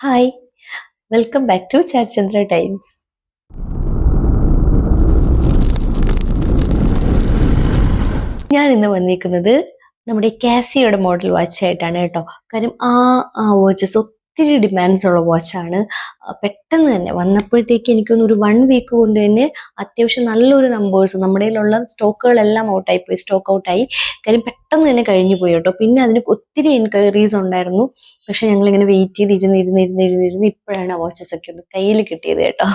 Hi welcome back to Charchandra times ഞാൻ ഇന്ന് വന്നിരിക്കുന്നത് നമ്മുടെ കാസിയോടെ മോഡൽ വാച്ച് ആയിട്ടാണ് കേട്ടോ. കാര്യം ആ വാച്ചസ് ഒത്തിരി ഡിമാൻഡ്സ് ഉള്ള വാച്ചാണ് പെട്ടെന്ന് തന്നെ വന്നപ്പോഴത്തേക്ക് എനിക്കൊന്ന് ഒരു വൺ വീക്ക് കൊണ്ട് തന്നെ അത്യാവശ്യം നല്ലൊരു നമ്പേഴ്സ് നമ്മുടെ കയ്യിലുള്ള സ്റ്റോക്കുകളെല്ലാം ഔട്ടായി പോയി സ്റ്റോക്ക് ഔട്ടായി കാര്യം പെട്ടെന്ന് തന്നെ കഴിഞ്ഞു പോയി കേട്ടോ. പിന്നെ അതിന് ഒത്തിരി എൻക്വയറീസ് ഉണ്ടായിരുന്നു. പക്ഷെ ഞങ്ങൾ ഇങ്ങനെ വെയിറ്റ് ചെയ്ത് ഇരുന്ന് ഇരുന്ന് ഇരുന്ന് ഇരുന്ന് ഇരുന്ന് ഇപ്പോഴാണ് വാച്ചസ് ഒക്കെ ഒന്ന് കയ്യിൽ കിട്ടിയത് കേട്ടോ.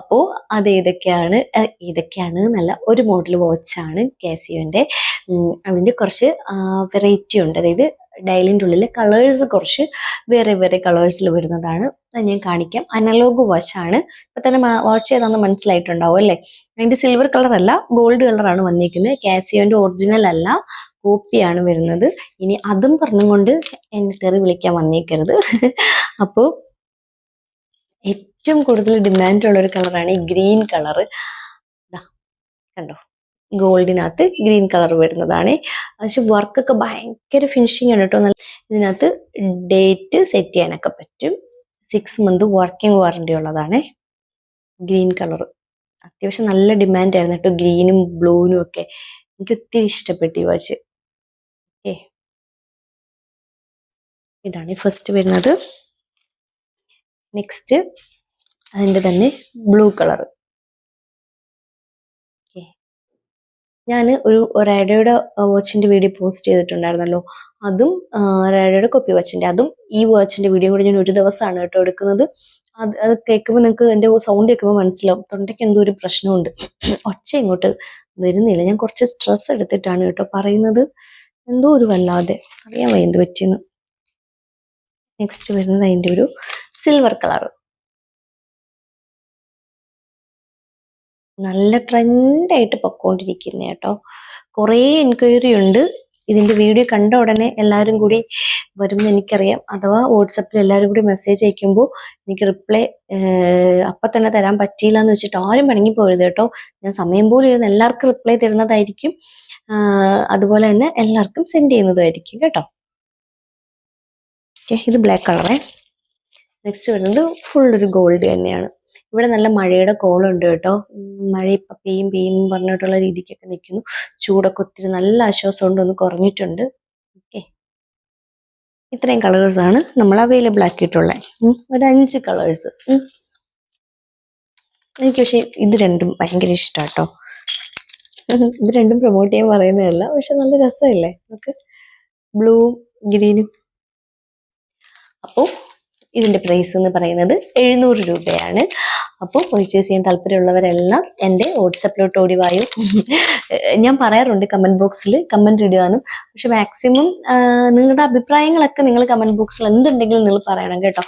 അപ്പോൾ അത് ഏതൊക്കെയാണ്? ഏതൊക്കെയാണ് നല്ല ഒരു മോഡൽ വാച്ചാണ് കാസിയോന്റെ അതിന്റെ കുറച്ച് വെറൈറ്റി ഉണ്ട്. അതായത് ഡയലിന്റെ ഉള്ളിൽ കളേഴ്സ് കുറച്ച് വേറെ വേറെ കളേഴ്സിൽ വരുന്നതാണ്. അത് ഞാൻ കാണിക്കാം. അനലോഗ് വാച്ചാണ് ഇപ്പം തന്നെ വാച്ച് ഏതാണെന്ന് മനസ്സിലായിട്ടുണ്ടാവും അല്ലേ? അതിന്റെ സിൽവർ കളർ അല്ല ഗോൾഡ് കളറാണ് വന്നിരിക്കുന്നത് കാസിയോന്റെ ഒറിജിനൽ അല്ല കോപ്പിയാണ് വരുന്നത്. ഇനി അതും പറഞ്ഞുകൊണ്ട് എന്നെ തെറി വിളിക്കാൻ വന്നേക്കരുത്. അപ്പോൾ ഏറ്റവും കൂടുതൽ ഡിമാൻഡ് ഉള്ള ഒരു കളറാണ് ഈ ഗ്രീൻ കളറ് കണ്ടോ? ഗോൾഡിനകത്ത് ഗ്രീൻ കളർ വരുന്നതാണ്. പക്ഷെ വർക്കൊക്കെ ഭയങ്കര ഫിനിഷിംഗ് ആണ് കേട്ടോ. ഇതിനകത്ത് ഡേറ്റ് സെറ്റ് ചെയ്യാനൊക്കെ പറ്റും. സിക്സ് മന്ത് വർക്കിംഗ് വാറണ്ടി ഉള്ളതാണ്. ഗ്രീൻ കളർ അത്യാവശ്യം നല്ല ഡിമാൻഡ് ആയിരുന്നു കേട്ടോ. ഗ്രീനും ബ്ലൂവിനും ഒക്കെ. എനിക്ക് ഒത്തിരി ഇഷ്ടപ്പെട്ടു ഈ വാച്ച്. ഓക്കെ ഇതാണ് ഫസ്റ്റ് വരുന്നത്. നെക്സ്റ്റ് അതിന്റെ തന്നെ ബ്ലൂ കളർ ഓക്കെ ഞാൻ ഒരു റേഡിയോയുടെ വാച്ചിന്റെ വീഡിയോ പോസ്റ്റ് ചെയ്തിട്ടുണ്ടായിരുന്നല്ലോ. അതും റേഡിയോയുടെ കോപ്പി വാച്ചിന്റെ അതും ഈ വാച്ചിന്റെ വീഡിയോ കൂടി ഞാൻ ഒരു ദിവസമാണ് കേട്ടോ എടുക്കുന്നത്. അത് അത് കേൾക്കുമ്പോൾ നിങ്ങൾക്ക് എന്റെ സൗണ്ട് കേൾക്കുമ്പോൾ മനസ്സിലാവും. തൊണ്ടയ്ക്ക് എന്തോ ഒരു പ്രശ്നമുണ്ട്. ഒച്ച ഇങ്ങോട്ട് വരുന്നില്ല. ഞാൻ കുറച്ച് സ്ട്രെസ് എടുത്തിട്ടാണ് കേട്ടോ പറയുന്നത്. എന്തോ ഒരു വല്ലാതെ. അറിയാൻ വയ്യ എന്ത് പറ്റിയെന്ന്? നെക്സ്റ്റ് വരുന്നത് അതിന്റെ ഒരു സിൽവർ കളർ നല്ല ട്രെൻഡായിട്ട് പൊക്കോണ്ടിരിക്കുന്നത് കേട്ടോ. കുറേ എൻക്വയറി ഉണ്ട്. ഇതിന്റെ വീഡിയോ കണ്ട ഉടനെ എല്ലാവരും കൂടി വരുമെന്ന് എനിക്കറിയാം. അഥവാ വാട്സപ്പിൽ എല്ലാവരും കൂടി മെസ്സേജ് അയക്കുമ്പോൾ എനിക്ക് റിപ്ലൈ അപ്പം തന്നെ തരാൻ പറ്റിയില്ല എന്ന് വെച്ചിട്ട് ആരും പണങ്ങി പോരുത് കേട്ടോ. ഞാൻ സമയം പോലും ഇരുന്ന് എല്ലാവർക്കും റിപ്ലൈ തരുന്നതായിരിക്കും. അതുപോലെ തന്നെ എല്ലാവർക്കും സെൻഡ് ചെയ്യുന്നതായിരിക്കും കേട്ടോ. ഓക്കെ ഇത് ബ്ലാക്ക് കളറേ നെക്സ്റ്റ് വരുന്നത് ഫുൾ ഒരു ഗോൾഡ് തന്നെയാണ്. ഇവിടെ നല്ല മഴയുടെ കോളുണ്ട് കേട്ടോ. മഴ ഇപ്പം പെയ്യും പെയ്യും പറഞ്ഞിട്ടുള്ള രീതിക്കൊക്കെ നിൽക്കുന്നു ചൂടൊക്കെ ഒത്തിരി നല്ല ആശ്വാസം കൊണ്ട് ഒന്ന് കുറഞ്ഞിട്ടുണ്ട്. ഓക്കെ ഇത്രയും കളേഴ്സ് ആണ് നമ്മൾ അവൈലബിൾ ആക്കിയിട്ടുള്ളത് ഒരു അഞ്ച് കളേഴ്സ് എനിക്ക് പക്ഷേ ഇത് രണ്ടും ഭയങ്കര ഇഷ്ടാട്ടോ ഇത് രണ്ടും പ്രൊമോട്ട് ചെയ്യാൻ പറയുന്നതല്ല പക്ഷെ നല്ല രസമല്ലേ? നമുക്ക് ബ്ലൂ ഗ്രീനും അപ്പോൾ ഇതിന്റെ പ്രൈസ് എന്ന് പറയുന്നത് എഴുന്നൂറ് രൂപയാണ്. അപ്പോൾ പർച്ചേസ് ചെയ്യാൻ താല്പര്യമുള്ളവരെല്ലാം എന്റെ വാട്സപ്പിലോട്ട് ഓടി വായു. ഞാൻ പറയാറുണ്ട് കമന്റ് ബോക്സിൽ കമന്റ് ഇടുകയെന്നും. പക്ഷെ മാക്സിമം നിങ്ങളുടെ അഭിപ്രായങ്ങളൊക്കെ നിങ്ങൾ കമന്റ് ബോക്സിൽ എന്തുണ്ടെങ്കിലും നിങ്ങൾ പറയണം കേട്ടോ.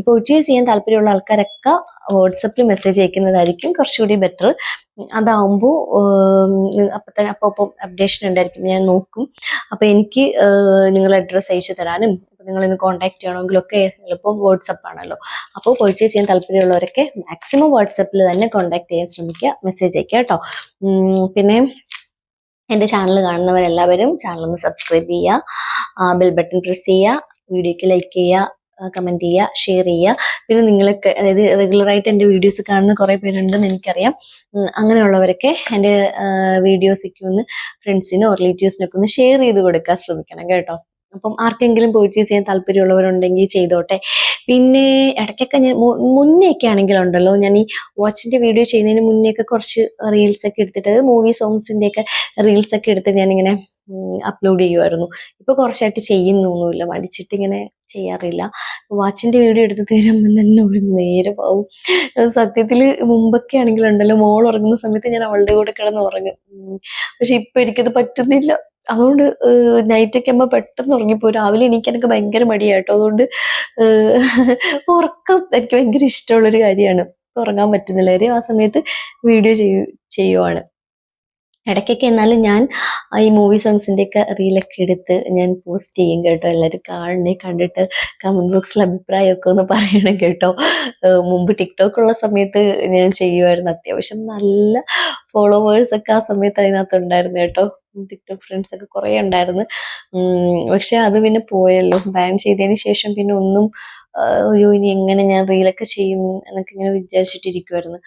ഇപ്പോൾ പർച്ചേസ് ചെയ്യാൻ താല്പര്യമുള്ള ആൾക്കാരൊക്കെ വാട്സപ്പിൽ മെസ്സേജ് അയക്കുന്നതായിരിക്കും കുറച്ചുകൂടി ബെറ്റർ അതാവുമ്പോൾ അപ്പം തന്നെ അപ്പോൾ അപ്പം അപ്ഡേഷൻ ഉണ്ടായിരിക്കും. ഞാൻ നോക്കും. അപ്പോൾ എനിക്ക് നിങ്ങൾ അഡ്രസ്സ് അയച്ചു തരാനും നിങ്ങൾ ഇന്ന് കോൺടാക്ട് ചെയ്യണമെങ്കിലൊക്കെ എളുപ്പം വാട്സപ്പ് ആണല്ലോ. അപ്പോൾ പർച്ചേസ് ചെയ്യാൻ താല്പര്യമുള്ളവരൊക്കെ മാക്സിമം വാട്സപ്പിൽ തന്നെ കോൺടാക്ട് ചെയ്യാൻ ശ്രമിക്കുക മെസ്സേജ് അയക്കുക കേട്ടോ. പിന്നെ എന്റെ ചാനൽ കാണുന്നവരെല്ലാവരും ചാനൽ ഒന്ന് സബ്സ്ക്രൈബ് ചെയ്യുക ബെൽ ബട്ടൺ പ്രസ് ചെയ്യുക വീഡിയോക്ക് ലൈക്ക് ചെയ്യുക കമന്റ് ചെയ്യുക ഷെയർ ചെയ്യുക. പിന്നെ നിങ്ങളൊക്കെ അതായത് റെഗുലറായിട്ട് എന്റെ വീഡിയോസ് കാണുന്ന കുറേ പേരുണ്ടെന്ന് എനിക്കറിയാം. അങ്ങനെയുള്ളവരൊക്കെ എന്റെ വീഡിയോസൊക്കെ ഒന്ന് ഫ്രണ്ട്സിനോ റിലേറ്റീവ്സിനൊക്കെ ഒന്ന് ഷെയർ ചെയ്ത് കൊടുക്കാൻ ശ്രമിക്കണം കേട്ടോ. അപ്പം ആർക്കെങ്കിലും പർച്ചേസ് ചെയ്യാൻ താല്പര്യമുള്ളവരുണ്ടെങ്കിൽ ചെയ്തോട്ടെ. പിന്നെ ഇടയ്ക്കൊക്കെ ഞാൻ മുന്നേയൊക്കെ ആണെങ്കിലുണ്ടല്ലോ ഞാൻ ഈ വാച്ചിന്റെ വീഡിയോ ചെയ്യുന്നതിന് മുന്നേ ഒക്കെ കുറച്ച് റീൽസ് ഒക്കെ എടുത്തിട്ട് മൂവി സോങ്സിന്റെയൊക്കെ റീൽസ് ഒക്കെ എടുത്തിട്ട് ഞാനിങ്ങനെ അപ്ലോഡ് ചെയ്യുമായിരുന്നു ഇപ്പൊ കുറച്ചായിട്ട് ചെയ്യുന്നൊന്നുമില്ല. മടിച്ചിട്ട് ഇങ്ങനെ ചെയ്യാറില്ല. വാച്ചിന്റെ വീഡിയോ എടുത്ത് തരുമ്പോൾ തന്നെ ഒരു നേരമാവും സത്യത്തിൽ മുമ്പൊക്കെ ആണെങ്കിലുണ്ടല്ലോ മോൾ ഉറങ്ങുന്ന സമയത്ത് ഞാൻ അവളുടെ കൂടെ കിടന്ന് ഉറങ്ങും. പക്ഷെ ഇപ്പൊ എനിക്കത് പറ്റുന്നില്ല. അതുകൊണ്ട് നൈറ്റൊക്കെ ആകുമ്പോൾ പെട്ടെന്ന് ഉറങ്ങിപ്പോയി രാവിലെ എനിക്ക് എനിക്ക് ഭയങ്കര മടിയായിട്ടോ അതുകൊണ്ട് ഉറക്കം എനിക്ക് ഭയങ്കര ഇഷ്ടമുള്ളൊരു കാര്യമാണ്. ഉറങ്ങാൻ പറ്റുന്നില്ല. ആ സമയത്ത് വീഡിയോ ചെയ്യുവാണ്. ഇടയ്ക്കൊക്കെ എന്നാലും ഞാൻ ഈ മൂവി സോങ്സിന്റെ ഒക്കെ റീലൊക്കെ എടുത്ത് ഞാൻ പോസ്റ്റ് ചെയ്യും കേട്ടോ. എല്ലാവരും കാണണേ കണ്ടിട്ട് കമന്റ് ബോക്സിൽ അഭിപ്രായമൊക്കെ ഒന്ന് പറയണം കേട്ടോ. മുമ്പ് ടിക്ടോക്ക് ഉള്ള സമയത്ത് ഞാൻ ചെയ്യുമായിരുന്നു. അത്യാവശ്യം നല്ല ഫോളോവേഴ്സ് ഒക്കെ ആ സമയത്ത് അതിനകത്ത് ഉണ്ടായിരുന്നു കേട്ടോ. ടിക്ടോക്ക് ഫ്രണ്ട്സ് ഒക്കെ കുറേ ഉണ്ടായിരുന്നു. പക്ഷെ അത് പിന്നെ പോയല്ലോ. ബാൻ ചെയ്തതിന് ശേഷം പിന്നെ ഒന്നും അയ്യോ ഇനി എങ്ങനെ ഞാൻ റീലൊക്കെ ചെയ്യും എന്നൊക്കെ ഇങ്ങനെ വിചാരിച്ചിട്ടിരിക്കുമായിരുന്നു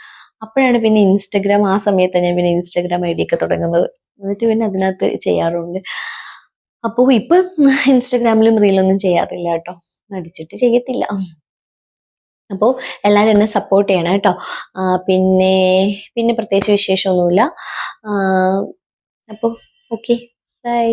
അപ്പോഴാണ് പിന്നെ ഇൻസ്റ്റഗ്രാം ആ സമയത്താണ് ഞാൻ പിന്നെ ഇൻസ്റ്റഗ്രാം ഐ ഡി ഒക്കെ തുടങ്ങുന്നത്. എന്നിട്ട് പിന്നെ അതിനകത്ത് ചെയ്യാറുണ്ട്. അപ്പോൾ ഇപ്പം ഇൻസ്റ്റഗ്രാമിലും റീലൊന്നും ചെയ്യാറില്ല കേട്ടോ. അടിച്ചിട്ട് ചെയ്യത്തില്ല. അപ്പോൾ എല്ലാവരും എന്നെ സപ്പോർട്ട് ചെയ്യണം കേട്ടോ. പിന്നെ പിന്നെ പ്രത്യേകിച്ച് വിശേഷമൊന്നുമില്ല. അപ്പോൾ ഓക്കെ ബൈ